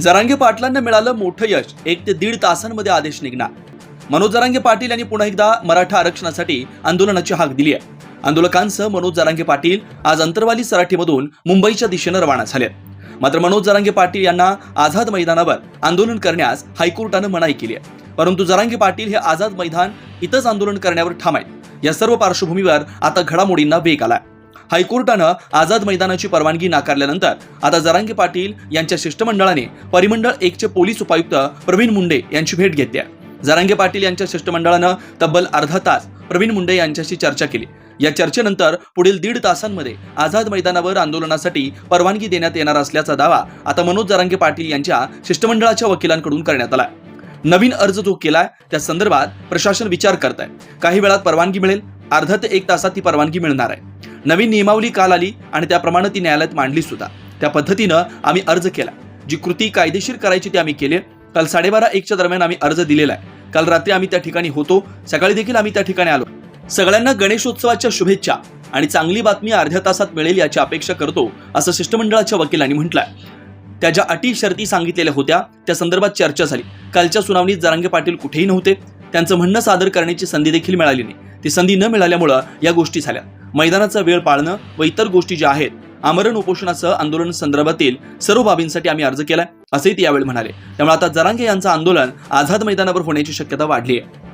जरांगे पाटलांना मिळालं मोठं यश. एक ते दीड तासांमध्ये आदेश निघणार. मनोज जरांगे पाटील यांनी पुन्हा एकदा मराठा आरक्षणासाठी आंदोलनाची हाक दिली आहे. आंदोलकांसह मनोज जरांगे पाटील आज अंतरवाली सराठीमधून मुंबईच्या दिशेनं रवाना झाले मात्र मनोज जरांगे पाटील यांना आझाद मैदानावर आंदोलन करण्यास हायकोर्टानं मनाई केली आहे. परंतु जरांगे पाटील हे आझाद मैदान इथंच आंदोलन करण्यावर ठाम आहेत. या सर्व पार्श्वभूमीवर आता घडामोडींना वेग आलाय. हायकोर्टानं आझाद मैदानाची परवानगी नाकारल्यानंतर आता जरांगे पाटील यांच्या शिष्टमंडळाने परिमंडळ एकचे पोलीस उपायुक्त प्रवीण मुंडे यांची भेट घेतली जरांगे पाटील यांच्या शिष्टमंडळानं तब्बल अर्धा तास प्रवीण मुंडे यांच्याशी चर्चा केली. या चर्चेनंतर पुढील दीड तासांमध्ये आझाद मैदानावर आंदोलनासाठी परवानगी देण्यात येणार असल्याचा दावा आता मनोज जरांगे पाटील यांच्या शिष्टमंडळाच्या वकिलांकडून करण्यात आलाय नवीन अर्ज जो केलाय त्या संदर्भात प्रशासन विचार करत आहे काही वेळात परवानगी मिळेल अर्धा ते एक तासात ती परवानगी मिळणार आहे. नवीन नियमावली काल आली आणि त्याप्रमाणे ती न्यायालयात मांडली सुद्धा. त्या पद्धतीनं आम्ही अर्ज केला. जी कृती कायदेशीर करायची ती आम्ही केली. काल साडेबारा एकच्या दरम्यान आम्ही अर्ज दिलेला आहे. काल रात्री आम्ही त्या ठिकाणी होतो. सकाळी देखील आम्ही त्या ठिकाणी आलो. सगळ्यांना गणेशोत्सवाच्या शुभेच्छा आणि चांगली बातमी अर्ध्या तासात मिळेल याची अपेक्षा करतो असं शिष्टमंडळाच्या वकिलांनी म्हटलंय. त्या ज्या अटी शर्ती सांगितलेल्या होत्या त्या संदर्भात चर्चा झाली. कालच्या सुनावणीत जरांगे पाटील कुठेही नव्हते. त्यांचं म्हणणं सादर करण्याची संधी देखील मिळाली नाही. ती संधी न मिळाल्यामुळं या गोष्टी झाल्या. मैदानाचा वेळ पाळणं व इतर गोष्टी ज्या आहेत आमरण उपोषणासह आंदोलन संदर्भातील सर्व बाबींसाठी आम्ही अर्ज केलाय असंही ते यावेळी म्हणाले. त्यामुळे आता जरांगे यांचं आंदोलन आझाद मैदानावर होण्याची शक्यता वाढली आहे.